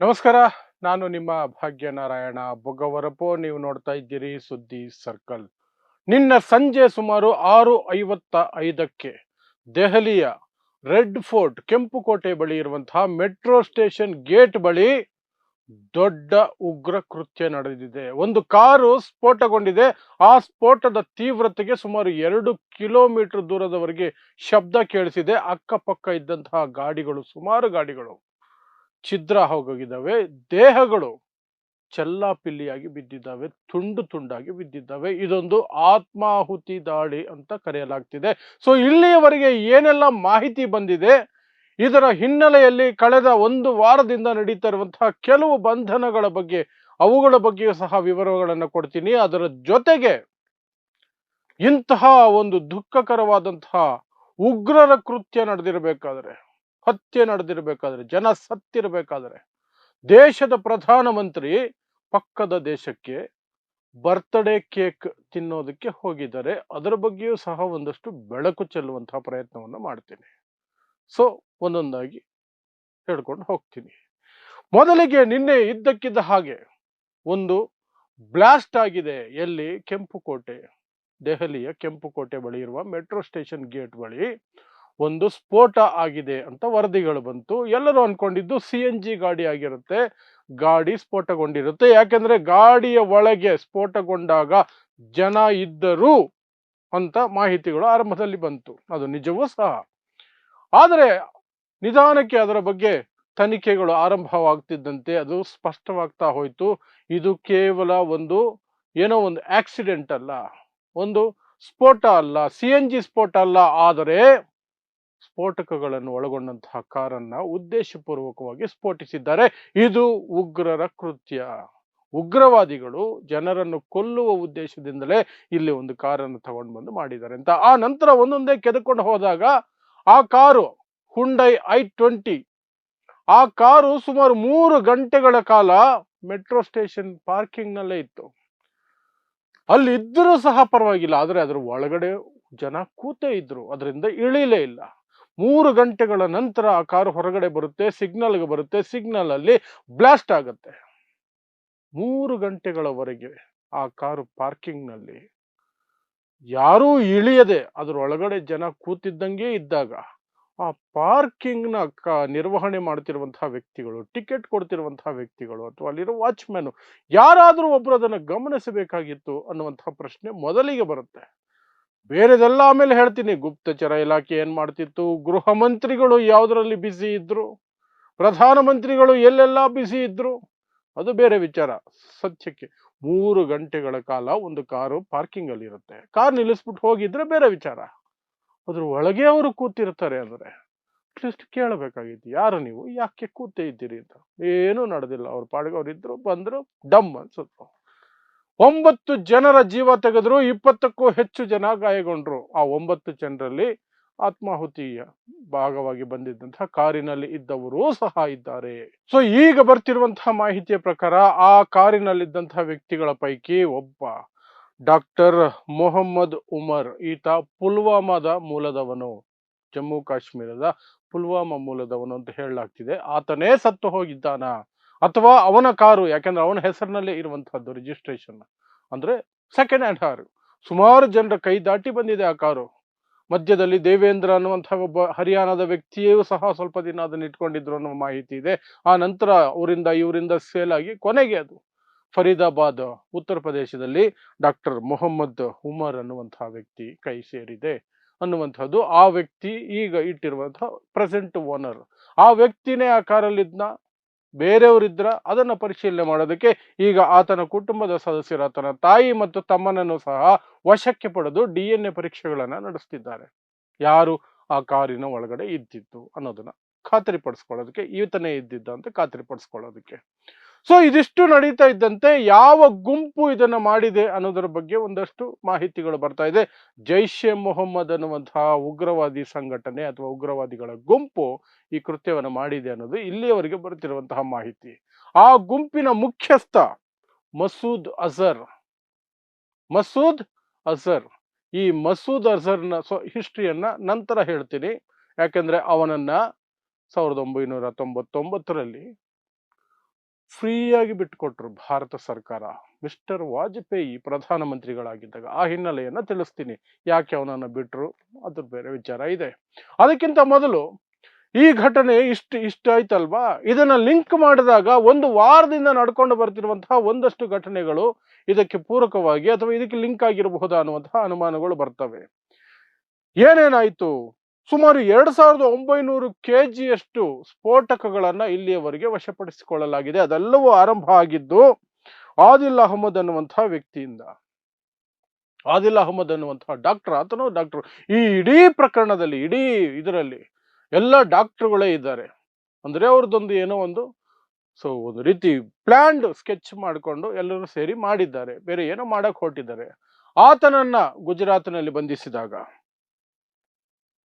ನಮಸ್ಕಾರ, ನಾನು ನಿಮ್ಮ ಭಾಗ್ಯನಾರಾಯಣ ಬೊಗವರಪೋ ನೀವು ನೋಡ್ತಾ ಇದ್ದೀರಿ ಸುದ್ದಿ ಸರ್ಕಲ್. ನಿನ್ನ ಸಂಜೆ ಸುಮಾರು ಆರು ಐವತ್ತ ಐದಕ್ಕೆ ದೆಹಲಿಯ ರೆಡ್ ಫೋರ್ಟ್ ಕೆಂಪು ಕೋಟೆ ಬಳಿ ಇರುವಂತಹ ಮೆಟ್ರೋ ಸ್ಟೇಷನ್ ಗೇಟ್ ಬಳಿ ದೊಡ್ಡ ಉಗ್ರ ಕೃತ್ಯ ನಡೆದಿದೆ. ಒಂದು ಕಾರು ಸ್ಫೋಟಗೊಂಡಿದೆ. ಆ ಸ್ಫೋಟದ ತೀವ್ರತೆಗೆ ಸುಮಾರು ಎರಡು ಕಿಲೋಮೀಟರ್ ದೂರದವರೆಗೆ ಶಬ್ದ ಕೇಳಿಸಿದೆ. ಅಕ್ಕಪಕ್ಕ ಇದ್ದಂತಹ ಗಾಡಿಗಳು, ಸುಮಾರು ಗಾಡಿಗಳು ಛಿದ್ರ ಹೋಗಿದ್ದಾವೆ ದೇಹಗಳು ಚೆಲ್ಲಾಪಿಲ್ಲಿಯಾಗಿ ಬಿದ್ದಿದ್ದಾವೆ, ತುಂಡು ತುಂಡಾಗಿ ಬಿದ್ದಿದ್ದಾವೆ. ಇದೊಂದು ಆತ್ಮಾಹುತಿ ದಾಳಿ ಅಂತ ಕರೆಯಲಾಗ್ತಿದೆ. ಸೊ ಇಲ್ಲಿಯವರೆಗೆ ಏನೆಲ್ಲ ಮಾಹಿತಿ ಬಂದಿದೆ, ಇದರ ಹಿನ್ನೆಲೆಯಲ್ಲಿ ಕಳೆದ ಒಂದು ವಾರದಿಂದ ನಡೀತಾ ಇರುವಂತಹ ಕೆಲವು ಬಂಧನಗಳ ಬಗ್ಗೆ, ಅವುಗಳ ಬಗ್ಗೆಯೂ ಸಹ ವಿವರಗಳನ್ನು ಕೊಡ್ತೀನಿ. ಅದರ ಜೊತೆಗೆ ಇಂತಹ ಒಂದು ದುಃಖಕರವಾದಂತಹ ಉಗ್ರರ ಕೃತ್ಯ ನಡೆದಿರಬೇಕಾದ್ರೆ ಹತ್ಯೆ ನಡೆದಿರಬೇಕಾದ್ರೆ, ಜನ ಸತ್ತಿರಬೇಕಾದ್ರೆ, ದೇಶದ ಪ್ರಧಾನಮಂತ್ರಿ ಪಕ್ಕದ ದೇಶಕ್ಕೆ ಬರ್ತ್ಡೇ ಕೇಕ್ ತಿನ್ನೋದಕ್ಕೆ ಹೋಗಿದ್ದಾರೆ. ಅದರ ಬಗ್ಗೆಯೂ ಸಹ ಒಂದಷ್ಟು ಬೆಳಕು ಚೆಲ್ಲುವಂತಹ ಪ್ರಯತ್ನವನ್ನು ಮಾಡ್ತೀನಿ. ಸೊ ಒಂದೊಂದಾಗಿ ಹೇಳ್ಕೊಂಡು ಹೋಗ್ತೀನಿ. ಮೊದಲಿಗೆ ನಿನ್ನೆ ಇದ್ದಕ್ಕಿದ್ದ ಹಾಗೆ ಒಂದು ಬ್ಲಾಸ್ಟ್ ಆಗಿದೆ. ಎಲ್ಲಿ? ಕೆಂಪುಕೋಟೆ, ದೆಹಲಿಯ ಕೆಂಪುಕೋಟೆ ಬಳಿ ಇರುವ ಮೆಟ್ರೋ ಸ್ಟೇಷನ್ ಗೇಟ್ ಬಳಿ. ಒಂದು ಸ್ಫೋಟ ಆಗಿದೆ ಅಂತ ವರದಿಗಳು ಬಂತು. ಎಲ್ಲರೂ ಅನ್ಕೊಂಡಿದ್ದು ಸಿ ಎನ್ ಜಿ ಗಾಡಿ ಆಗಿರುತ್ತೆ. ಗಾಡಿ ಸ್ಫೋಟಗೊಂಡಿರುತ್ತೆ. ಯಾಕೆಂದ್ರೆ ಗಾಡಿಯ ಒಳಗೆ ಸ್ಫೋಟಗೊಂಡಾಗ ಜನ ಇದ್ದರು ಅಂತ ಮಾಹಿತಿಗಳು ಆರಂಭದಲ್ಲಿ ಬಂತು. ಅದು ನಿಜವೂ ಸಹ? ಆದರೆ ನಿಧಾನಕ್ಕೆ ಅದರ ಬಗ್ಗೆ ತನಿಖೆಗಳು ಆರಂಭವಾಗ್ತಿದ್ದಂತೆ ಅದು ಸ್ಪಷ್ಟವಾಗ್ತಾ ಹೋಯಿತು. ಇದು ಕೇವಲ ಒಂದು ಏನೋ ಒಂದು ಆಕ್ಸಿಡೆಂಟ್ ಅಲ್ಲ. ಒಂದು ಸ್ಫೋಟ ಅಲ್ಲ. ಸಿ ಎನ್ ಜಿ ಸ್ಫೋಟ ಅಲ್ಲ. ಆದರೆ ಸ್ಫೋಟಕಗಳನ್ನು ಒಳಗೊಂಡಂತಹ ಕಾರನ್ನ ಉದ್ದೇಶಪೂರ್ವಕವಾಗಿ ಸ್ಫೋಟಿಸಿದ್ದಾರೆ. ಇದು ಉಗ್ರರ ಕೃತ್ಯ. ಉಗ್ರವಾದಿಗಳು ಜನರನ್ನು ಕೊಲ್ಲುವ ಉದ್ದೇಶದಿಂದಲೇ ಇಲ್ಲಿ ಒಂದು ಕಾರನ್ನು ತಗೊಂಡು ಬಂದು ಮಾಡಿದ್ದಾರೆ ಅಂತ. ಆ ನಂತರ ಒಂದೊಂದೇ ಕೆದಕೊಂಡು ಹೋದಾಗ ಆ ಕಾರು ಹುಂಡೈ ಐ ಟ್ವೆಂಟಿ, ಆ ಕಾರು ಸುಮಾರು ಮೂರು ಗಂಟೆಗಳ ಕಾಲ ಮೆಟ್ರೋ ಸ್ಟೇಷನ್ ಪಾರ್ಕಿಂಗ್ ನಲ್ಲೇ ಇತ್ತು. ಅಲ್ಲಿ ಇದ್ದರೂ ಸಹ ಪರವಾಗಿಲ್ಲ, ಆದರೆ ಅದರ ಒಳಗಡೆ ಜನ ಕೂತೇ ಇದ್ರು, ಅದರಿಂದ ಇಳಿಲೇ ಇಲ್ಲ. ಮೂರು ಗಂಟೆಗಳ ನಂತರ ಆ ಕಾರು ಹೊರಗಡೆ ಬರುತ್ತೆ, ಸಿಗ್ನಲ್ಗೆ ಬರುತ್ತೆ ಸಿಗ್ನಲ್ ಅಲ್ಲಿ ಬ್ಲಾಸ್ಟ್ ಆಗುತ್ತೆ. ಮೂರು ಗಂಟೆಗಳವರೆಗೆ ಆ ಕಾರು ಪಾರ್ಕಿಂಗ್ನಲ್ಲಿ ಯಾರೂ ಇಳಿಯದೆ ಅದರೊಳಗಡೆ ಜನ ಕೂತಿದ್ದಂಗೆ ಇದ್ದಾಗ ಆ ಪಾರ್ಕಿಂಗ್ನ ಕ ನಿರ್ವಹಣೆ ಮಾಡ್ತಿರುವಂತಹ ವ್ಯಕ್ತಿಗಳು, ಟಿಕೆಟ್ ಕೊಡ್ತಿರುವಂತಹ ವ್ಯಕ್ತಿಗಳು ಅಥವಾ ಅಲ್ಲಿರೋ ವಾಚ್ಮ್ಯಾನು ಯಾರಾದರೂ ಒಬ್ರು ಅದನ್ನ ಗಮನಿಸಬೇಕಾಗಿತ್ತು ಅನ್ನುವಂತಹ ಪ್ರಶ್ನೆ ಮೊದಲಿಗೆ ಬರುತ್ತೆ. ಬೇರೆದೆಲ್ಲ ಆಮೇಲೆ ಹೇಳ್ತೀನಿ. ಗುಪ್ತಚರ ಇಲಾಖೆ ಏನ್ ಮಾಡ್ತಿತ್ತು? ಗೃಹ ಮಂತ್ರಿಗಳು ಯಾವ್ದ್ರಲ್ಲಿ ಬ್ಯುಸಿ ಇದ್ರು? ಪ್ರಧಾನಮಂತ್ರಿಗಳು ಎಲ್ಲೆಲ್ಲ ಬ್ಯುಸಿ ಇದ್ರು? ಅದು ಬೇರೆ ವಿಚಾರ. ಸತ್ಯಕ್ಕೆ ಮೂರು ಗಂಟೆಗಳ ಕಾಲ ಒಂದು ಕಾರು ಪಾರ್ಕಿಂಗ್ ಅಲ್ಲಿ ಇರುತ್ತೆ. ಕಾರ್ ನಿಲ್ಲಿಸ್ಬಿಟ್ಟು ಹೋಗಿದ್ರೆ ಬೇರೆ ವಿಚಾರ. ಅದ್ರ ಒಳಗೆ ಅವರು ಕೂತಿರ್ತಾರೆ ಅಂದ್ರೆ ಅಟ್ಲೀಸ್ಟ್ ಕೇಳಬೇಕಾಗಿತ್ತು. ಯಾರು ನೀವು? ಯಾಕೆ ಕೂತೇ ಇದ್ದೀರಿ ಅಂತ? ಏನೂ ನಡೆದಿಲ್ಲ. ಅವ್ರ ಪಾಡಿಗೆ ಅವ್ರು ಇದ್ರು ಬಂದ್ರು, ಡಮ್ ಅನ್ಸುತ್ತೆ. ಒಂಬತ್ತು ಜನರ ಜೀವ ತೆಗೆದ್ರು, ಇಪ್ಪತ್ತಕ್ಕೂ ಹೆಚ್ಚು ಜನ ಗಾಯಗೊಂಡ್ರು. ಆ ಒಂಬತ್ತು ಜನರಲ್ಲಿ ಆತ್ಮಾಹುತಿಯ ಭಾಗವಾಗಿ ಬಂದಿದ್ದಂತಹ ಕಾರಿನಲ್ಲಿ ಇದ್ದವರು ಸಹ ಇದ್ದಾರೆ. ಸೊ ಈಗ ಬರ್ತಿರುವಂತಹ ಮಾಹಿತಿಯ ಪ್ರಕಾರ ಆ ಕಾರಿನಲ್ಲಿದ್ದಂತಹ ವ್ಯಕ್ತಿಗಳ ಪೈಕಿ ಒಬ್ಬ ಡಾಕ್ಟರ್ ಮೊಹಮ್ಮದ್ ಉಮರ್, ಈತ ಪುಲ್ವಾಮಾದ ಮೂಲದವನು, ಜಮ್ಮು ಕಾಶ್ಮೀರದ ಪುಲ್ವಾಮಾ ಮೂಲದವನು ಅಂತ ಹೇಳಲಾಗ್ತಿದೆ. ಆತನೇ ಸತ್ತು ಹೋಗಿದ್ದಾನ? ಅಥವಾ ಅವನ ಕಾರು, ಯಾಕೆಂದ್ರೆ ಅವನ ಹೆಸರಿನಲ್ಲೇ ಇರುವಂತಹದ್ದು ರಿಜಿಸ್ಟ್ರೇಷನ್ ಅಂದ್ರೆ ಸೆಕೆಂಡ್ ಹ್ಯಾಂಡ್ ಕಾರು. ಸುಮಾರು ಜನರ ಕೈ ದಾಟಿ ಬಂದಿದೆ ಆ ಕಾರು. ಮಧ್ಯದಲ್ಲಿ ದೇವೇಂದ್ರ ಅನ್ನುವಂತಹ ಒಬ್ಬ ಹರಿಯಾಣದ ವ್ಯಕ್ತಿಯೂ ಸಹ ಸ್ವಲ್ಪ ದಿನ ಅದನ್ನ ಇಟ್ಕೊಂಡಿದ್ರು ಅನ್ನೋ ಮಾಹಿತಿ ಇದೆ. ಆ ನಂತರ ಅವರಿಂದ, ಇವರಿಂದ ಸೇಲ್ ಆಗಿ ಕೊನೆಗೆ ಅದು. ಫರೀದಾಬಾದ್, ಉತ್ತರ ಪ್ರದೇಶದಲ್ಲಿ ಡಾಕ್ಟರ್ ಮೊಹಮ್ಮದ್ ಉಮರ್ ಅನ್ನುವಂತಹ ವ್ಯಕ್ತಿ ಕೈ ಸೇರಿದೆ ಅನ್ನುವಂಥದ್ದು. ಆ ವ್ಯಕ್ತಿ ಈಗ ಇಟ್ಟಿರುವಂತಹ ಪ್ರೆಸೆಂಟ್ ಓನರ್ ಆ ವ್ಯಕ್ತಿನೇ ಆ ಕಾರಲ್ಲಿದ್ನ ಬೇರೆಯವರಿದ್ರ ಅದನ್ನು ಪರಿಶೀಲನೆ ಮಾಡೋದಕ್ಕೆ ಈಗ ಆತನ ಕುಟುಂಬದ ಸದಸ್ಯರು, ಆತನ ತಾಯಿ ಮತ್ತು ತಮ್ಮನನ್ನು ಸಹ ವಶಕ್ಕೆ ಪಡೆದು ಡಿ ಎನ್ ಎ ಪರೀಕ್ಷೆಗಳನ್ನು ನಡೆಸ್ತಿದ್ದಾರೆ. ಯಾರು ಆ ಕಾರಿನ ಒಳಗಡೆ ಇದ್ದಿತ್ತು ಅನ್ನೋದನ್ನ ಖಾತರಿಪಡಿಸ್ಕೊಳ್ಳೋದಕ್ಕೆ, ಈತನೇ ಇದ್ದಿದ್ದ ಅಂತ ಖಾತರಿಪಡಿಸ್ಕೊಳ್ಳೋದಕ್ಕೆ. ಸೊ ಇದಿಷ್ಟು ನಡೀತಾ ಇದ್ದಂತೆ ಯಾವ ಗುಂಪು ಇದನ್ನು ಮಾಡಿದೆ ಅನ್ನೋದರ ಬಗ್ಗೆ ಒಂದಷ್ಟು ಮಾಹಿತಿಗಳು ಬರ್ತಾ ಇದೆ. ಜೈಷ್ ಎ ಮೊಹಮ್ಮದ್ ಅನ್ನುವಂತಹ ಉಗ್ರವಾದಿ ಸಂಘಟನೆ ಅಥವಾ ಉಗ್ರವಾದಿಗಳ ಗುಂಪು ಈ ಕೃತ್ಯವನ್ನು ಮಾಡಿದೆ ಅನ್ನೋದು ಇಲ್ಲಿಯವರೆಗೆ ಬರುತ್ತಿರುವಂತಹ ಮಾಹಿತಿ. ಆ ಗುಂಪಿನ ಮುಖ್ಯಸ್ಥ ಮಸೂದ್ ಅಜರ್ ಮಸೂದ್ ಅಜರ್, ಈ ಮಸೂದ್ ಅಜರ್ನ ಸೊ, ಹಿಸ್ಟ್ರಿಯನ್ನ ನಂತರ ಹೇಳ್ತೀನಿ. ಯಾಕಂದ್ರೆ ಅವನನ್ನ ಸಾವಿರದ ಒಂಬೈನೂರ ತೊಂಬತ್ತೊಂಬತ್ತರಲ್ಲಿ ಫ್ರೀಯಾಗಿ ಬಿಟ್ಟುಕೊಟ್ರು ಭಾರತ ಸರ್ಕಾರ. ಮಿಸ್ಟರ್ ವಾಜಪೇಯಿ ಪ್ರಧಾನಮಂತ್ರಿಗಳಾಗಿದ್ದಾಗ ಆ ಹಿನ್ನೆಲೆಯನ್ನು ತಿಳಿಸ್ತೀನಿ. ಯಾಕೆ ಅವನನ್ನು ಬಿಟ್ರು? ಅದ್ರ ಬೇರೆ ವಿಚಾರ ಇದೆ. ಅದಕ್ಕಿಂತ ಮೊದಲು ಈ ಘಟನೆ ಇಷ್ಟು, ಇಷ್ಟ ಆಯ್ತಲ್ವಾ? ಇದನ್ನ ಲಿಂಕ್ ಮಾಡಿದಾಗ ಒಂದು ವಾರದಿಂದ ನಡ್ಕೊಂಡು ಬರ್ತಿರುವಂತಹ ಒಂದಷ್ಟು ಘಟನೆಗಳು ಇದಕ್ಕೆ ಪೂರಕವಾಗಿ ಅಥವಾ ಇದಕ್ಕೆ ಲಿಂಕ್ ಆಗಿರಬಹುದಾ ಅನ್ನುವಂತಹ ಅನುಮಾನಗಳು ಬರ್ತವೆ. ಏನೇನಾಯ್ತು? ಸುಮಾರು ಎರಡು ಸಾವಿರದ ಒಂಬೈನೂರು ಕೆ ಜಿಯಷ್ಟು ಸ್ಫೋಟಕಗಳನ್ನು ಇಲ್ಲಿಯವರೆಗೆ ವಶಪಡಿಸಿಕೊಳ್ಳಲಾಗಿದೆ. ಅದೆಲ್ಲವೂ ಆರಂಭ ಆಗಿದ್ದು, ಆದಿಲ್ ಅಹಮದ್ ಅನ್ನುವಂತಹ ವ್ಯಕ್ತಿಯಿಂದ. ಆದಿಲ್ ಅಹಮದ್ ಅನ್ನುವಂತಹ ಡಾಕ್ಟರ್, ಆತನು ಡಾಕ್ಟರ್. ಈ ಇಡೀ ಪ್ರಕರಣದಲ್ಲಿ, ಇಡೀ ಇದರಲ್ಲಿ ಎಲ್ಲ ಡಾಕ್ಟರ್ಗಳೇ ಇದ್ದಾರೆ. ಅಂದ್ರೆ ಅವ್ರದ್ದೊಂದು ಏನೋ ಒಂದು, ಸೊ, ಒಂದು ರೀತಿ ಪ್ಲ್ಯಾಂಡ್ ಸ್ಕೆಚ್ ಮಾಡಿಕೊಂಡು ಎಲ್ಲರೂ ಸೇರಿ ಮಾಡಿದ್ದಾರೆ. ಬೇರೆ ಏನೋ ಮಾಡಕ್ಕೆ ಹೊರಟಿದ್ದಾರೆ. ಆತನನ್ನ ಗುಜರಾತ್ನಲ್ಲಿ ಬಂಧಿಸಿದಾಗ.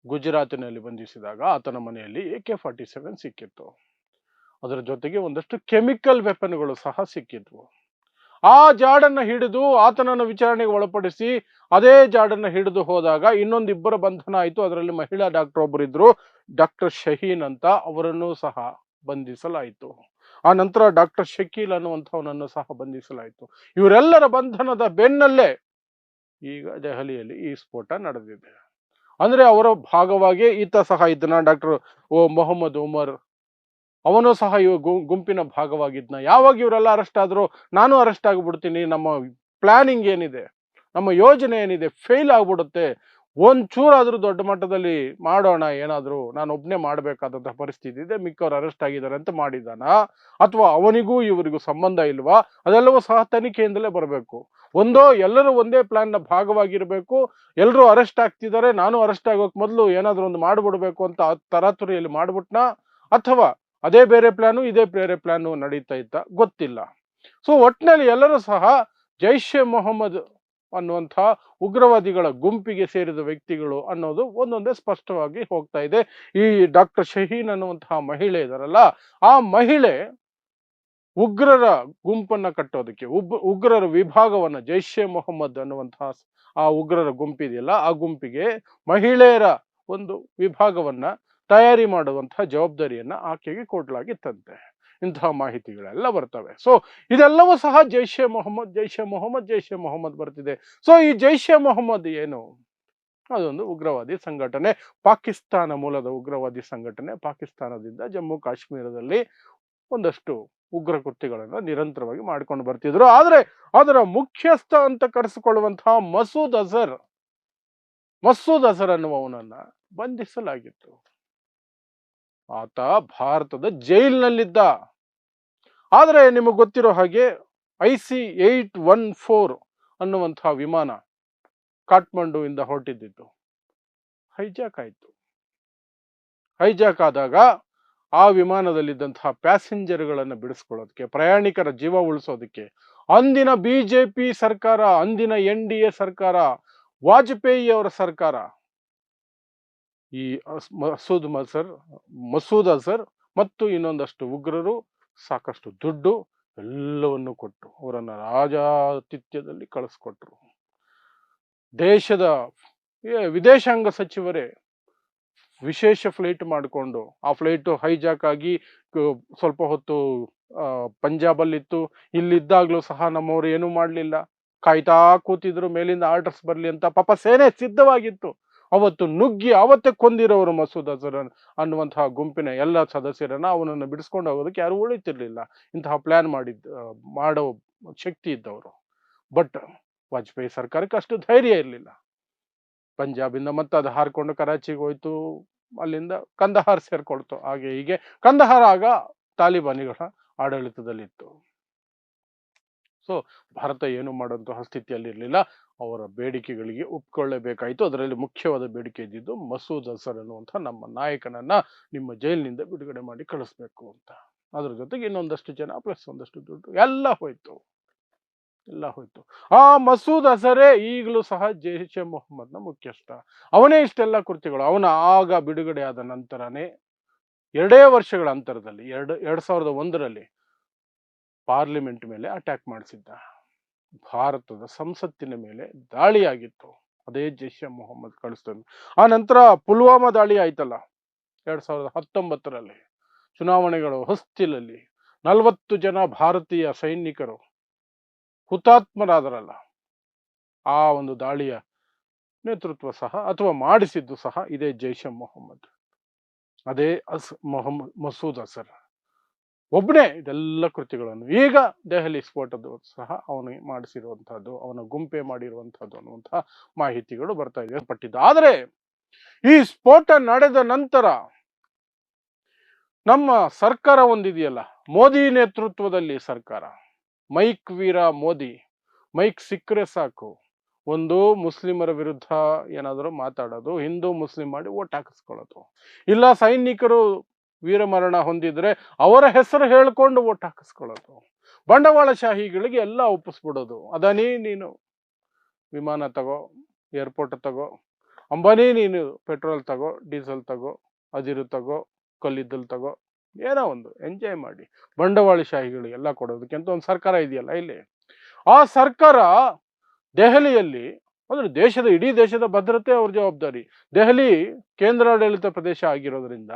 ಗುಜರಾತಿನಲ್ಲಿ ಬಂಧಿಸಿದಾಗ ಆತನ ಮನೆಯಲ್ಲಿ ಎ ಕೆ ಫಾರ್ಟಿ ಸೆವೆನ್ ಸಿಕ್ಕಿತ್ತು. ಅದರ ಜೊತೆಗೆ ಒಂದಷ್ಟು ಕೆಮಿಕಲ್ ವೆಪನ್ಗಳು ಸಹ ಸಿಕ್ಕಿದ್ವು. ಆ ಜಾಡನ್ನು ಹಿಡಿದು ಆತನನ್ನು ವಿಚಾರಣೆಗೆ ಒಳಪಡಿಸಿ ಅದೇ ಜಾಡನ್ನು ಹಿಡಿದು ಹೋದಾಗ ಇನ್ನೊಂದಿಬ್ಬರ ಬಂಧನ ಆಯಿತು ಅದರಲ್ಲಿ ಮಹಿಳಾ ಡಾಕ್ಟರ್ ಒಬ್ಬರಿದ್ರು ಡಾಕ್ಟರ್ ಶಹೀನ್ ಅಂತ ಅವರನ್ನು ಸಹ ಬಂಧಿಸಲಾಯಿತು. ಆ ನಂತರ ಡಾಕ್ಟರ್ ಶಕೀಲ್ ಅನ್ನುವಂಥವನನ್ನು ಸಹ ಬಂಧಿಸಲಾಯಿತು. ಇವರೆಲ್ಲರ ಬಂಧನದ ಬೆನ್ನಲ್ಲೇ ಈಗ ದೆಹಲಿಯಲ್ಲಿ ಈ ಸ್ಫೋಟ ನಡೆದಿದೆ. ಅಂದ್ರೆ ಅವರ ಭಾಗವಾಗಿ ಈತ ಸಹ ಇದನ್ನ ಡಾಕ್ಟರ್ ಓ ಮೊಹಮ್ಮದ್ ಉಮರ್. ಅವನು ಸಹ ಇವ ಗುಂಪಿನ ಭಾಗವಾಗಿದ್ನ. ಯಾವಾಗ ಇವರೆಲ್ಲ ಅರೆಸ್ಟ್ ಆದ್ರು ನಾನು ಅರೆಸ್ಟ್ ಆಗಿಬಿಡ್ತೀನಿ. ನಮ್ಮ ಪ್ಲಾನಿಂಗ್ ಏನಿದೆ? ನಮ್ಮ ಯೋಜನೆ ಏನಿದೆ? ಫೇಲ್ ಆಗ್ಬಿಡುತ್ತೆ. ಒಂಚೂರಾದ್ರೂ ದೊಡ್ಡ ಮಟ್ಟದಲ್ಲಿ ಮಾಡೋಣ, ಏನಾದರೂ. ನಾನು ಒಬ್ನೇ ಮಾಡಬೇಕಾದಂತಹ ಪರಿಸ್ಥಿತಿ ಇದೆ. ಮಿಕ್ಕವ್ರು ಅರೆಸ್ಟ್ ಆಗಿದ್ದಾರೆ ಅಂತ ಮಾಡಿದಾನ ಅಥವಾ ಅವನಿಗೂ ಇವರಿಗೂ ಸಂಬಂಧ ಇಲ್ವಾ? ಅದೆಲ್ಲವೂ ಸಹ ತನಿಖೆಯಿಂದಲೇ ಬರಬೇಕು. ಒಂದೋ ಎಲ್ಲರೂ ಒಂದೇ ಪ್ಲಾನ್ನ ಭಾಗವಾಗಿರ್ಬೇಕು. ಎಲ್ಲರೂ ಅರೆಸ್ಟ್ ಆಗ್ತಿದ್ದಾರೆ ನಾನು ಅರೆಸ್ಟ್ ಆಗೋಕೆ ಮೊದಲು ಏನಾದರೂ ಒಂದು ಮಾಡ್ಬಿಡ್ಬೇಕು ಅಂತ ತರಾತುರಿಯಲ್ಲಿ ಮಾಡ್ಬಿಟ್ನಾ? ಅಥವಾ ಅದೇ ಬೇರೆ ಪ್ಲಾನು ಇದೇ ಬೇರೆ ಪ್ಲಾನು ನಡೀತಾ ಇತ್ತ? ಗೊತ್ತಿಲ್ಲ. ಸೊ ಒಟ್ಟಿನಲ್ಲಿ ಎಲ್ಲರೂ ಸಹ ಜೈಷ್ ಎ ಮೊಹಮ್ಮದ್ ಅನ್ನುವಂಥ ಉಗ್ರವಾದಿಗಳ ಗುಂಪಿಗೆ ಸೇರಿದ ವ್ಯಕ್ತಿಗಳು ಅನ್ನೋದು ಒಂದೊಂದೇ ಸ್ಪಷ್ಟವಾಗಿ ಹೋಗ್ತಾ ಇದೆ. ಈ ಡಾಕ್ಟರ್ ಶಹೀನ್ ಅನ್ನುವಂತಹ ಮಹಿಳೆ ಇದಾರಲ್ಲ, ಆ ಮಹಿಳೆ ಉಗ್ರರ ಗುಂಪನ್ನ ಕಟ್ಟೋದಕ್ಕೆ, ಉಬ್, ಉಗ್ರರ ವಿಭಾಗವನ್ನ ಜೈಷ್ ಎ ಮೊಹಮ್ಮದ್ ಅನ್ನುವಂತಹ ಆ ಉಗ್ರರ ಗುಂಪಿದೆಯಲ್ಲ ಆ ಗುಂಪಿಗೆ ಮಹಿಳೆಯರ ಒಂದು ವಿಭಾಗವನ್ನ ತಯಾರಿ ಮಾಡುವಂತಹ ಜವಾಬ್ದಾರಿಯನ್ನ ಆಕೆಗೆ ಕೊಡಲಾಗಿತ್ತಂತೆ. ಇಂತಹ ಮಾಹಿತಿಗಳೆಲ್ಲ ಬರ್ತವೆ. ಸೊ ಇದೆಲ್ಲವೂ ಸಹ ಜೈಷ್ ಎ ಮೊಹಮ್ಮದ್, ಜೈಷ್ ಎ ಮೊಹಮ್ಮದ್, ಜೈಷ್ ಮೊಹಮ್ಮದ್ ಬರ್ತಿದೆ. ಸೊ ಈ ಜೈಷ್ ಎ ಮೊಹಮ್ಮದ್ ಏನು? ಅದೊಂದು ಉಗ್ರವಾದಿ ಸಂಘಟನೆ, ಪಾಕಿಸ್ತಾನ ಮೂಲದ ಉಗ್ರವಾದಿ ಸಂಘಟನೆ, ಪಾಕಿಸ್ತಾನದಿಂದ ಜಮ್ಮು ಕಾಶ್ಮೀರದಲ್ಲಿ ಒಂದಷ್ಟು ಉಗ್ರ ಕೃತ್ಯಗಳನ್ನು ನಿರಂತರವಾಗಿ ಮಾಡ್ಕೊಂಡು ಬರ್ತಿದ್ರು. ಆದರೆ ಅದರ ಮುಖ್ಯಸ್ಥ ಅಂತ ಕರೆಸಿಕೊಳ್ಳುವಂತಹ ಮಸೂದ್ ಅಜರ್ ಮಸೂದ್ ಅಜರ್ ಅನ್ನುವವನನ್ನ ಬಂಧಿಸಲಾಗಿತ್ತು. ಆತ ಭಾರತದ ಜೈಲಿನಲ್ಲಿದ್ದ. ಆದರೆ ನಿಮಗೆ ಗೊತ್ತಿರೋ ಹಾಗೆ I C eight one four ಅನ್ನುವಂತಹ ವಿಮಾನ ಕಾಠ್ಮಂಡುವಿಂದ ಹೊರಟಿದ್ದಿತ್ತು. ಹೈಜಾಕ್ ಆಯ್ತು. ಹೈಜಾಕ್ ಆದಾಗ ಆ ವಿಮಾನದಲ್ಲಿದ್ದಂತಹ ಪ್ಯಾಸೆಂಜರ್ಗಳನ್ನು ಬಿಡಿಸ್ಕೊಳ್ಳೋದಕ್ಕೆ, ಪ್ರಯಾಣಿಕರ ಜೀವ ಉಳಿಸೋದಕ್ಕೆ, ಅಂದಿನ ಬಿಜೆಪಿ ಸರ್ಕಾರ, ಅಂದಿನ ಎನ್ ಡಿ ಎ ಸರ್ಕಾರ ವಾಜಪೇಯಿ ಅವರ ಸರ್ಕಾರ, ಈ ಮಸೂದ್ ಮಸರ್ ಮಸೂದ್ ಅಜರ್ ಮತ್ತು ಇನ್ನೊಂದಷ್ಟು ಉಗ್ರರು ಸಾಕಷ್ಟು ದುಡ್ಡು ಎಲ್ಲವನ್ನು ಕೊಟ್ಟು ಅವರನ್ನು ರಾಜಾತಿಥ್ಯದಲ್ಲಿ ಕಳಿಸ್ಕೊಟ್ರು. ದೇಶದ ವಿದೇಶಾಂಗ ಸಚಿವರೇ ವಿಶೇಷ ಫ್ಲೈಟ್ ಮಾಡಿಕೊಂಡು, ಆ ಫ್ಲೈಟ್ ಹೈಜಾಕ್ ಆಗಿ ಸ್ವಲ್ಪ ಹೊತ್ತು ಪಂಜಾಬಲ್ಲಿತ್ತು. ಇಲ್ಲಿದ್ದಾಗಲೂ ಸಹ ನಮ್ಮವರು ಏನೂ ಮಾಡಲಿಲ್ಲ. ಕಾಯ್ತಾ ಕೂತಿದ್ರು, ಮೇಲಿಂದ ಆರ್ಡರ್ಸ್ ಬರಲಿ ಅಂತ. ಪಾಪ ಸೇನೆ ಸಿದ್ಧವಾಗಿತ್ತು. ಅವತ್ತು ನುಗ್ಗಿ ಅವತ್ತೇ ಕೊಂದಿರೋರು ಮಸೂದ್ ಅಜರ್ ಅನ್ನುವಂತಹ ಗುಂಪಿನ ಎಲ್ಲ ಸದಸ್ಯರನ್ನ ಅವನನ್ನು ಬಿಡಿಸ್ಕೊಂಡು ಹೋಗೋದಕ್ಕೆ ಯಾರು ಉಳಿತಿರ್ಲಿಲ್ಲ. ಇಂತಹ ಪ್ಲಾನ್ ಮಾಡಿದ್ದ, ಮಾಡೋ ಶಕ್ತಿ ಇದ್ದವರು. ಬಟ್ ವಾಜಪೇಯಿ ಸರ್ಕಾರಕ್ಕೆ ಅಷ್ಟು ಧೈರ್ಯ ಇರಲಿಲ್ಲ. ಪಂಜಾಬಿಂದ ಮತ್ತೆ ಅದು ಹಾರ್ಕೊಂಡು ಕರಾಚಿಗೆ ಹೋಯ್ತು, ಅಲ್ಲಿಂದ ಕಂದಹಾರ್ ಸೇರ್ಕೊಳ್ತು. ಹಾಗೆ ಹೀಗೆ ಕಂದಹಾರ ಆಗ ತಾಲಿಬಾನಿಗಳ ಆಡಳಿತದಲ್ಲಿತ್ತು. ಸೊ ಭಾರತ ಏನು ಮಾಡುವಂತಹ ಸ್ಥಿತಿಯಲ್ಲಿ ಇರಲಿಲ್ಲ ಅವರ ಬೇಡಿಕೆಗಳಿಗೆ ಒಪ್ಕೊಳ್ಳಬೇಕಾಯಿತು. ಅದರಲ್ಲಿ ಮುಖ್ಯವಾದ ಬೇಡಿಕೆ ಇದ್ದಿದ್ದು ಮಸೂದ್ ಅಸರ್ ಅನ್ನುವಂಥ ನಮ್ಮ ನಾಯಕನನ್ನ ನಿಮ್ಮ ಜೈಲಿನಿಂದ ಬಿಡುಗಡೆ ಮಾಡಿ ಕಳಿಸ್ಬೇಕು ಅಂತ. ಅದ್ರ ಜೊತೆಗೆ ಇನ್ನೊಂದಷ್ಟು ಜನ ಪ್ಲಸ್ ಒಂದಷ್ಟು ದುಡ್ಡು, ಎಲ್ಲ ಹೋಯ್ತು. ಎಲ್ಲ ಹೋಯ್ತು. ಆ ಮಸೂದ್ ಅಸರೇ ಈಗಲೂ ಸಹ ಜೈಷ್ ಎ ಮೊಹಮ್ಮದ್ನ ಮುಖ್ಯಸ್ಥ. ಅವನೇ ಇಷ್ಟೆಲ್ಲ ಕೃತ್ಯಗಳು. ಅವನ ಆಗ ಬಿಡುಗಡೆ ಆದ ನಂತರನೇ ಎರಡೇ ವರ್ಷಗಳ ಅಂತರದಲ್ಲಿ, ಎರಡು, ಎರಡ್ ಸಾವಿರದ ಒಂದರಲ್ಲಿ ಪಾರ್ಲಿಮೆಂಟ್ ಮೇಲೆ ಅಟ್ಯಾಕ್ ಮಾಡಿಸಿದ್ದ. ಭಾರತದ ಸಂಸತ್ತಿನ ಮೇಲೆ ದಾಳಿಯಾಗಿತ್ತು. ಅದೇ ಜೈಷ್ ಎ ಮೊಹಮ್ಮದ್ ಕಳಿಸ್ತದೆ ಆ ನಂತರ ಪುಲ್ವಾಮಾ ದಾಳಿ ಆಯ್ತಲ್ಲ, ಎರಡ್ ಸಾವಿರದ ಹತ್ತೊಂಬತ್ತರಲ್ಲಿ. ಚುನಾವಣೆಗಳು ಹೊಸ್ತಿಲಲ್ಲಿ ನಲವತ್ತು ಜನ ಭಾರತೀಯ ಸೈನಿಕರು ಹುತಾತ್ಮರಾದರಲ್ಲ. ಆ ಒಂದು ದಾಳಿಯ ನೇತೃತ್ವ ಸಹ ಅಥವಾ ಮಾಡಿಸಿದ್ದು ಸಹ ಇದೇ ಜೈಷ್ ಮೊಹಮ್ಮದ್. ಅದೇ ಅಸ್ ಮೊಹಮ್ಮದ್ ಮಸೂದ್ ಅಸರ್. ಒಬ್ಬನೇ ಇದೆಲ್ಲ ಕೃತಿಗಳನ್ನು ಈಗ ದೆಹಲಿ ಸ್ಫೋಟದ ಸಹ ಅವನು ಮಾಡಿಸಿರುವಂತಹದ್ದು, ಅವನ ಗುಂಪೆ ಮಾಡಿರುವಂತಹದ್ದು ಅನ್ನುವಂತಹ ಮಾಹಿತಿಗಳು ಬರ್ತಾ ಇದೆ. ಪಟ್ಟಿದ್ದು. ಆದರೆ ಈ ಸ್ಫೋಟ ನಡೆದ ನಂತರ ನಮ್ಮ ಸರ್ಕಾರ ಒಂದಿದೆಯಲ್ಲ? ಮೋದಿ ನೇತೃತ್ವದಲ್ಲಿ ಸರ್ಕಾರ. ಮೈಕ್ ವೀರ ಮೋದಿ, ಮೈಕ್ ಸಿಕ್ಕರೆ ಸಾಕು. ಒಂದು ಮುಸ್ಲಿಮರ ವಿರುದ್ಧ ಏನಾದರೂ ಮಾತಾಡೋದು, ಹಿಂದೂ ಮುಸ್ಲಿಂ ಮಾಡಿ ಓಟ್ ಹಾಕಿಸ್ಕೊಳ್ಳೋದು. ಇಲ್ಲ ಸೈನಿಕರು ವೀರಮರಣ ಹೊಂದಿದ್ರೆ ಅವರ ಹೆಸರು ಹೇಳ್ಕೊಂಡು ಓಟ್ ಹಾಕಿಸ್ಕೊಳ್ಳೋದು. ಬಂಡವಾಳಶಾಹಿಗಳಿಗೆ ಎಲ್ಲ ಒಪ್ಪಿಸ್ಬಿಡೋದು. ಅದಾನೇ ನೀನು, ವಿಮಾನ ತಗೋ ಏರ್ಪೋರ್ಟ್ ತಗೋ, ಅಂಬಾನಿ ನೀನು ಪೆಟ್ರೋಲ್ ತಗೋ ಡೀಸೆಲ್ ತಗೋ ಅದಿರು ತಗೋ, ಕಲ್ಲಿದ್ದಲು ತಗೋ ಏನೋ ಒಂದು ಎಂಜಾಯ್ ಮಾಡಿ. ಬಂಡವಾಳಶಾಹಿಗಳು ಎಲ್ಲ ಕೊಡೋದಕ್ಕೆ ಅಂತ ಒಂದು ಸರ್ಕಾರ ಇದೆಯಲ್ಲ ಇಲ್ಲಿ? ಆ ಸರ್ಕಾರ ದೆಹಲಿಯಲ್ಲಿ ಅಂದ್ರೆ ದೇಶದ ಇಡೀ ದೇಶದ ಭದ್ರತೆ ಅವ್ರ ಜವಾಬ್ದಾರಿ. ದೆಹಲಿ ಕೇಂದ್ರಾಡಳಿತ ಪ್ರದೇಶ ಆಗಿರೋದ್ರಿಂದ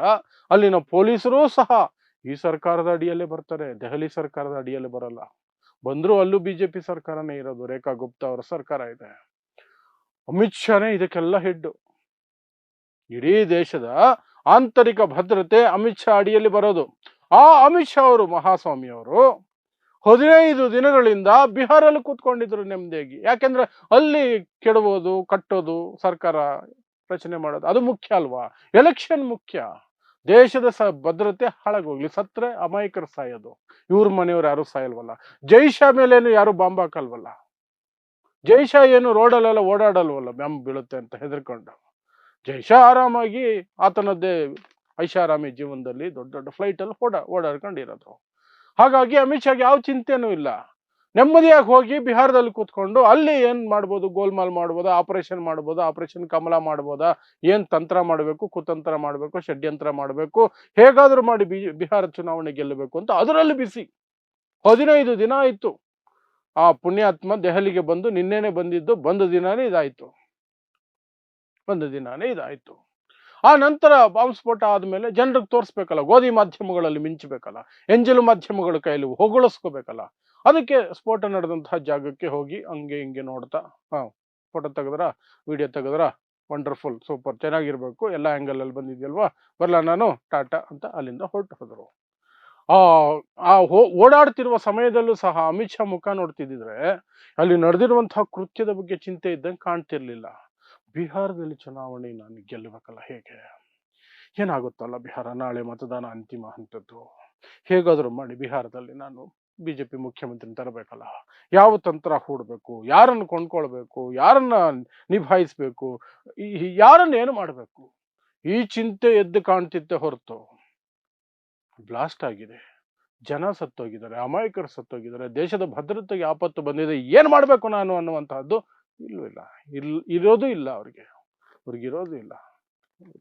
ಅಲ್ಲಿನ ಪೊಲೀಸರು ಸಹ ಈ ಸರ್ಕಾರದ ಅಡಿಯಲ್ಲೇ ಬರ್ತಾರೆ. ದೆಹಲಿ ಸರ್ಕಾರದ ಅಡಿಯಲ್ಲೇ ಬರಲ್ಲ. ಬಂದ್ರು ಅಲ್ಲೂ ಬಿಜೆಪಿ ಸರ್ಕಾರನೇ ಇರೋದು. ರೇಖಾ ಗುಪ್ತಾ ಅವರ ಸರ್ಕಾರ ಇದೆ. ಅಮಿತ್ ಶಾನೇ ಇದಕ್ಕೆಲ್ಲ ಹೆಡ್ಡು ಇಡೀ ದೇಶದ ಆಂತರಿಕ ಭದ್ರತೆ ಅಮಿತ್ ಶಾ ಅಡಿಯಲ್ಲಿ ಬರೋದು. ಆ ಅಮಿತ್ ಶಾ ಅವರು ಮಹಾಸ್ವಾಮಿ ಅವರು ಹದಿನೈದು ದಿನಗಳಿಂದ ಬಿಹಾರಲ್ಲಿ ಕೂತ್ಕೊಂಡಿದ್ರು ನೆಮ್ಮದಿಯಾಗಿ. ಯಾಕೆಂದ್ರೆ ಅಲ್ಲಿ ಕೆಡಬೋದು ಕಟ್ಟೋದು, ಸರ್ಕಾರ ರಚನೆ ಮಾಡೋದು, ಅದು ಮುಖ್ಯ ಅಲ್ವಾ? ಎಲೆಕ್ಷನ್ ಮುಖ್ಯ. ದೇಶದ ಸ ಭದ್ರತೆ ಹಾಳಾಗೋಗ್ಲಿ. ಸತ್ರೆ ಅಮಾಯಕರು ಸಾಯೋದು. ಇವ್ರ ಮನೆಯವ್ರು ಯಾರು ಸಾಯಲ್ವಲ್ಲ. ಶಾ ಮೇಲೇನು ಯಾರು ಬಾಂಬ್ ಹಾಕಲ್ವಲ್ಲ? ಜೈ ಶಾ ಏನು ರೋಡಲ್ಲೆಲ್ಲ ಓಡಾಡಲ್ವಲ್ಲ? ಮ್ಯಾಮ್ ಬೀಳುತ್ತೆ ಅಂತ ಹೆದರ್ಕೊಂಡು. ಜೈಷಾ ಆರಾಮಾಗಿ ಆತನದ್ದೇ ಐಷಾರಾಮಿ ಜೀವನದಲ್ಲಿ ದೊಡ್ಡ ದೊಡ್ಡ ಫ್ಲೈಟಲ್ಲಿ ಓಡಾ, ಓಡಾಡ್ಕೊಂಡಿರೋದು. ಹಾಗಾಗಿ ಅಮಿತ್ ಶಾಗೆ ಯಾವ ಚಿಂತೆನೂ ಇಲ್ಲ. ನೆಮ್ಮದಿಯಾಗಿ ಹೋಗಿ ಬಿಹಾರದಲ್ಲಿ ಕೂತ್ಕೊಂಡು ಅಲ್ಲಿ ಏನ್ ಮಾಡ್ಬೋದು, ಗೋಲ್ಮಾಲ್ ಮಾಡ್ಬೋದಾ ಆಪರೇಷನ್ ಮಾಡ್ಬೋದಾ ಆಪರೇಷನ್ ಕಮಲ ಮಾಡ್ಬೋದಾ, ಏನು ತಂತ್ರ ಮಾಡಬೇಕು, ಕುತಂತ್ರ ಮಾಡಬೇಕು, ಷಡ್ಯಂತ್ರ ಮಾಡಬೇಕು, ಹೇಗಾದ್ರೂ ಮಾಡಿ ಬಿಹಾರ ಚುನಾವಣೆ ಗೆಲ್ಲಬೇಕು ಅಂತ ಅದರಲ್ಲಿ ಬಿಸಿ. ಹದಿನೈದು ದಿನ ಆಯ್ತು. ಆ ಪುಣ್ಯಾತ್ಮ ದೆಹಲಿಗೆ ಬಂದು ನಿನ್ನೆನೆ ಬಂದಿದ್ದು, ಬಂದ ದಿನಾನೇ ಇದಾಯ್ತು. ಬಂದ ದಿನಾನೇ ಇದಾಯಿತು. ಆ ನಂತರ ಬಾಂಬ್ ಸ್ಫೋಟ ಆದಮೇಲೆ ಜನರಿಗೆ ತೋರಿಸ್ಬೇಕಲ್ಲ, ಗೋಧಿ ಮಾಧ್ಯಮಗಳಲ್ಲಿ ಮಿಂಚಬೇಕಲ್ಲ, ಎಂಜಲು ಮಾಧ್ಯಮಗಳ ಕೈಲಿ ಹೊಗಳಿಸ್ಕೋಬೇಕಲ್ಲ, ಅದಕ್ಕೆ ಸ್ಫೋಟ ನಡೆದಂತಹ ಜಾಗಕ್ಕೆ ಹೋಗಿ ಹಂಗೆ ಹಿಂಗೆ ನೋಡ್ತಾ, ಹಾಂ, ಫೋಟೋ ತೆಗೆದ್ರ, ವಿಡಿಯೋ ತೆಗೆದ್ರ, ವಂಡರ್ಫುಲ್, ಸೂಪರ್, ಚೆನ್ನಾಗಿರ್ಬೇಕು, ಎಲ್ಲ ಆ್ಯಂಗಲ್ ಅಲ್ಲಿ ಬಂದಿದ್ಯಲ್ವಾ ಬರಲ್ಲ ನಾನು, ಟಾಟಾ ಅಂತ ಅಲ್ಲಿಂದ ಹೊರಟು ಹೋದರು. ಆ ಓಡಾಡ್ತಿರುವ ಸಮಯದಲ್ಲೂ ಸಹ ಅಮಿತ್ ಶಾ ಮುಖ ನೋಡ್ತಿದ್ದಿದ್ರೆ ಅಲ್ಲಿ ನಡೆದಿರುವಂತಹ ಕೃತ್ಯದ ಬಗ್ಗೆ ಚಿಂತೆ ಇದ್ದಂಗೆ ಕಾಣ್ತಿರ್ಲಿಲ್ಲ. ಬಿಹಾರದಲ್ಲಿ ಚುನಾವಣೆ ನಾನು ಗೆಲ್ಲಬೇಕಲ್ಲ ಹೇಗೆ? ಏನಾಗುತ್ತಲ್ಲ ಬಿಹಾರ? ನಾಳೆ ಮತದಾನ ಅಂತಿಮ ಹಂತದ್ದು. ಹೇಗಾದರೂ ಮಾಡಿ ಬಿಹಾರದಲ್ಲಿ ನಾನು ಬಿಜೆಪಿ ಮುಖ್ಯಮಂತ್ರಿ ತರಬೇಕಲ್ಲ. ಯಾವ ತಂತ್ರ ಹೂಡಬೇಕು? ಯಾರನ್ನು ಕೊಂಡ್ಕೊಳ್ಬೇಕು? ಯಾರನ್ನ ನಿಭಾಯಿಸ್ಬೇಕು? ಯಾರನ್ನ ಏನು ಮಾಡಬೇಕು? ಈ ಚಿಂತೆ ಎದ್ದು ಕಾಣ್ತಿತ್ತೆ ಹೊರತು. ಬ್ಲಾಸ್ಟ್ ಆಗಿದೆ. ಜನ ಸತ್ತೋಗಿದ್ದಾರೆ, ಅಮಾಯಕರು ಸತ್ತೋಗಿದ್ದಾರೆ, ದೇಶದ ಭದ್ರತೆಗೆ ಆಪತ್ತು ಬಂದಿದೆ, ಏನು ಮಾಡಬೇಕು ನಾನು ಅನ್ನುವಂತಹದ್ದು ಇಲ್ಲೂ ಇಲ್ಲ. ಇಲ್, ಇರೋದು ಇಲ್ಲ ಅವ್ರಿಗೆ. ಅವ್ರಿಗಿರೋದು ಇಲ್ಲ.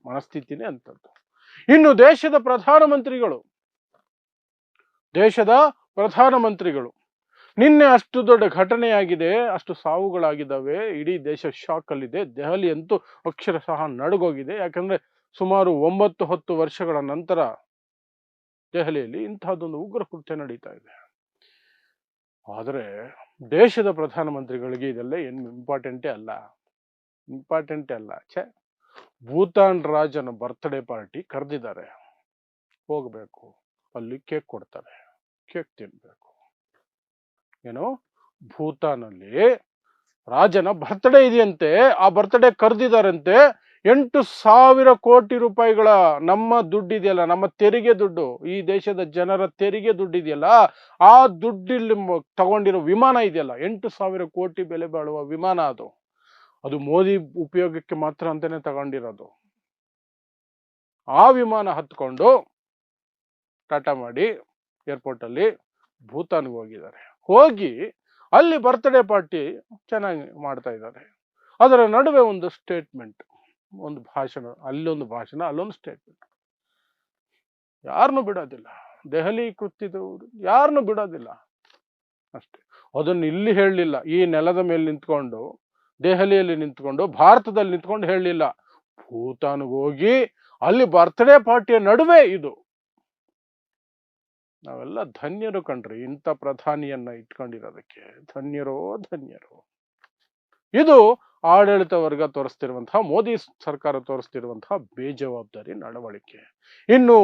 ಮನಸ್ಥಿತಿನೇ ಅಂತದ್ದು ಇನ್ನು ದೇಶದ ಪ್ರಧಾನಮಂತ್ರಿಗಳು. ದೇಶದ ಪ್ರಧಾನಮಂತ್ರಿಗಳು. ನಿನ್ನೆ ಅಷ್ಟು ದೊಡ್ಡ ಘಟನೆಯಾಗಿದೆ, ಅಷ್ಟು ಸಾವುಗಳಾಗಿದ್ದಾವೆ, ಇಡೀ ದೇಶ ಶಾಕ್ ಅಲ್ಲಿದೆ ದೆಹಲಿ ಅಂತೂ ಅಕ್ಷರಶಃ ನಡುಗೋಗಿದೆ. ಯಾಕಂದ್ರೆ ಸುಮಾರು ಒಂಬತ್ತು, ಹತ್ತು ವರ್ಷಗಳ ನಂತರ ದೆಹಲಿಯಲ್ಲಿ ಇಂತಹದ್ದೊಂದು ಉಗ್ರ ಕೃತ್ಯ ನಡೀತಾ ಇದೆ. ಆದರೆ ದೇಶದ ಪ್ರಧಾನಮಂತ್ರಿಗಳಿಗೆ ಇದೆಲ್ಲ ಏನು ಇಂಪಾರ್ಟೆಂಟೇ ಅಲ್ಲ. ಇಂಪಾರ್ಟೆಂಟೇ ಅಲ್ಲ. ಛೆ, ಭೂತಾನ್ ರಾಜನ ಬರ್ತ್ಡೇ ಪಾರ್ಟಿ ಕರೆದಿದ್ದಾರೆ. ಹೋಗಬೇಕು. ಅಲ್ಲಿ ಕೇಕ್ ಕೊಡ್ತಾರೆ. ಕೇಕ್ ತಿನ್ಬೇಕು. ಏನು, ಭೂತಾನಲ್ಲಿ ರಾಜನ ಬರ್ತ್ಡೇ ಇದೆಯಂತೆ. ಆ ಬರ್ತ್ಡೇ ಕರೆದಿದ್ದಾರಂತೆ. ಎಂಟು ಸಾವಿರ ಕೋಟಿ ರೂಪಾಯಿಗಳ ನಮ್ಮ ದುಡ್ಡಿದೆಯಲ್ಲ, ನಮ್ಮ ತೆರಿಗೆ ದುಡ್ಡು. ಈ ದೇಶದ ಜನರ ತೆರಿಗೆ ದುಡ್ಡಿದೆಯಲ್ಲ, ಆ ದುಡ್ಡಿಲ್ಲಿ ತಗೊಂಡಿರೋ ವಿಮಾನ ಇದೆಯಲ್ಲ, ಎಂಟು ಸಾವಿರ ಕೋಟಿ ಬೆಲೆ ಬಾಳುವ ವಿಮಾನ ಅದು. ಅದು ಮೋದಿ ಉಪಯೋಗಕ್ಕೆ ಮಾತ್ರ ಅಂತಾನೆ ತಗೊಂಡಿರೋದು. ಆ ವಿಮಾನ ಹತ್ಕೊಂಡು ಟಾಟಾ ಮಾಡಿ ಏರ್ಪೋರ್ಟ್ ಅಲ್ಲಿ ಭೂತಾನ್ಗೆ ಹೋಗಿದ್ದಾರೆ. ಹೋಗಿ ಅಲ್ಲಿ ಬರ್ತ್ಡೇ ಪಾರ್ಟಿ ಚೆನ್ನಾಗಿ ಮಾಡ್ತಾ ಇದ್ದಾರೆ. ಅದರ ನಡುವೆ ಒಂದು ಸ್ಟೇಟ್ಮೆಂಟ್. ಒಂದು ಭಾಷಣ, ಅಲ್ಲೊಂದು ಭಾಷಣ, ಅಲ್ಲೊಂದು ಸ್ಟೇಟ್ಮೆಂಟ್ ಯಾರನ್ನು ಬಿಡೋದಿಲ್ಲ. ದೆಹಲಿ ಕೃತ್ಯದವರು ಯಾರನ್ನು ಬಿಡೋದಿಲ್ಲ. ಅಷ್ಟೇ. ಅದನ್ನು ಇಲ್ಲಿ ಹೇಳಲಿಲ್ಲ. ಈ ನೆಲದ ಮೇಲೆ ನಿಂತ್ಕೊಂಡು, ದೆಹಲಿಯಲ್ಲಿ ನಿಂತ್ಕೊಂಡು, ಭಾರತದಲ್ಲಿ ನಿಂತ್ಕೊಂಡು ಹೇಳಲಿಲ್ಲ. ಭೂತಾನ್ಗೆ ಹೋಗಿ, ಅಲ್ಲಿ ಬರ್ತ್ಡೇ ಪಾರ್ಟಿಯ ನಡುವೆ ಇದು. ನಾವೆಲ್ಲ ಧನ್ಯರು ಕಣ್ರಿ. ಇಂಥ ಪ್ರಧಾನಿಯನ್ನ ಇಟ್ಕೊಂಡಿರೋದಕ್ಕೆ. ಧನ್ಯರೋ, ಧನ್ಯರು. ಇದು ಆಡಳಿತ ವರ್ಗ ತೋರಿಸ್ತಿರುವಂತಹ, ಮೋದಿ ಸರ್ಕಾರ ತೋರಿಸ್ತಿರುವಂತಹ ಬೇಜವಾಬ್ದಾರಿ ನಡವಳಿಕೆ. ಇನ್ನು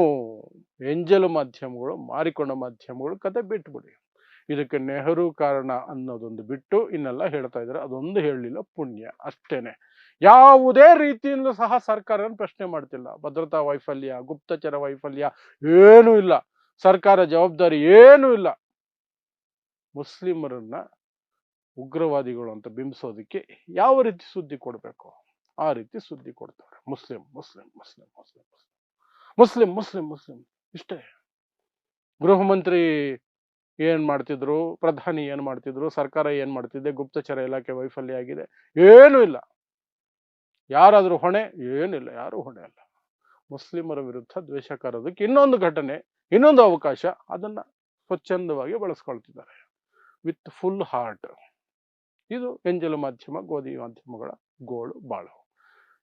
ಎಂಜಲು ಮಾಧ್ಯಮಗಳು, ಮಾರಿಕೊಂಡ ಮಾಧ್ಯಮಗಳು ಕತೆ ಬಿಟ್ಬಿಡಿ. ಇದಕ್ಕೆ ನೆಹರು ಕಾರಣ ಅನ್ನೋದೊಂದು ಬಿಟ್ಟು ಇನ್ನೆಲ್ಲ ಹೇಳ್ತಾ ಇದ್ದಾರೆ. ಅದೊಂದು ಹೇಳಲಿಲ್ಲ, ಪುಣ್ಯ ಅಷ್ಟೇನೆ. ಯಾವುದೇ ರೀತಿಯಿಂದಲೂ ಸಹ ಸರ್ಕಾರ ಪ್ರಶ್ನೆ ಮಾಡ್ತಿಲ್ಲ. ಭದ್ರತಾ ವೈಫಲ್ಯ, ಗುಪ್ತಚರ ವೈಫಲ್ಯ ಏನೂ ಇಲ್ಲ. ಸರ್ಕಾರ ಜವಾಬ್ದಾರಿ ಏನೂ ಇಲ್ಲ. ಮುಸ್ಲಿಮರನ್ನ ಉಗ್ರವಾದಿಗಳು ಅಂತ ಬಿಂಬಿಸೋದಕ್ಕೆ ಯಾವ ರೀತಿ ಸುದ್ದಿ ಕೊಡಬೇಕು? ಆ ರೀತಿ ಸುದ್ದಿ ಕೊಡ್ತಾರೆ. Muslim Muslim Muslim Muslim Muslim. Muslim Muslim ಇಷ್ಟೇ. ಗೃಹ ಮಂತ್ರಿ ಏನ್ ಮಾಡ್ತಿದ್ರು? ಪ್ರಧಾನಿ ಏನ್ ಮಾಡ್ತಿದ್ರು? ಸರ್ಕಾರ ಏನ್ ಮಾಡ್ತಿದೆ? ಗುಪ್ತಚರ ಇಲಾಖೆ ವೈಫಲ್ಯ ಆಗಿದೆ. ಏನೂ ಇಲ್ಲ. ಯಾರಾದ್ರೂ ಹೊಣೆ? ಏನಿಲ್ಲ ಯಾರು ಹೊಣೆ ಅಲ್ಲ. ಮುಸ್ಲಿಮರ ವಿರುದ್ಧ ದ್ವೇಷ ಕಾರೋದಕ್ಕೆ ಇನ್ನೊಂದು ಘಟನೆ, ಇನ್ನೊಂದು ಅವಕಾಶ ಅದನ್ನ ಸ್ವಚ್ಛಂದವಾಗಿ ಬಳಸ್ಕೊಳ್ತಿದ್ದಾರೆ. With full heart. ಇದು ಎಂಜಲು ಮಾಧ್ಯಮ, ಗೋಧಿ ಮಾಧ್ಯಮಗಳ ಗೋಳು ಬಾಳು.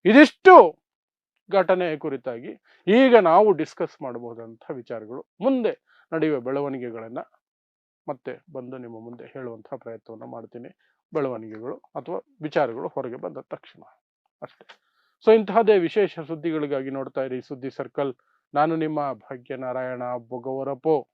ಇದಿಷ್ಟು ಘಟನೆ ಕುರಿತಾಗಿ ಈಗ ನಾವು ಡಿಸ್ಕಸ್ ಮಾಡಬಹುದಂಥ ವಿಚಾರಗಳು. ಮುಂದೆ ನಡೆಯುವ ಬೆಳವಣಿಗೆಗಳನ್ನ ಮತ್ತೆ ಬಂದು ನಿಮ್ಮ ಮುಂದೆ ಹೇಳುವಂತಹ ಪ್ರಯತ್ನವನ್ನು ಮಾಡ್ತೀನಿ. ಬೆಳವಣಿಗೆಗಳು ಅಥವಾ ವಿಚಾರಗಳು ಹೊರಗೆ ಬಂದ ತಕ್ಷಣ ಅಷ್ಟೇ. ಸೊ ಇಂತಹದೇ ವಿಶೇಷ ಸುದ್ದಿಗಳಿಗಾಗಿ ನೋಡ್ತಾ ಇರಿ. ಸುದ್ದಿ ಸರ್ಕಲ್. ನಾನು ನಿಮ್ಮ ಭಾಗ್ಯನಾರಾಯಣ ಬೊಗವರಪೋ.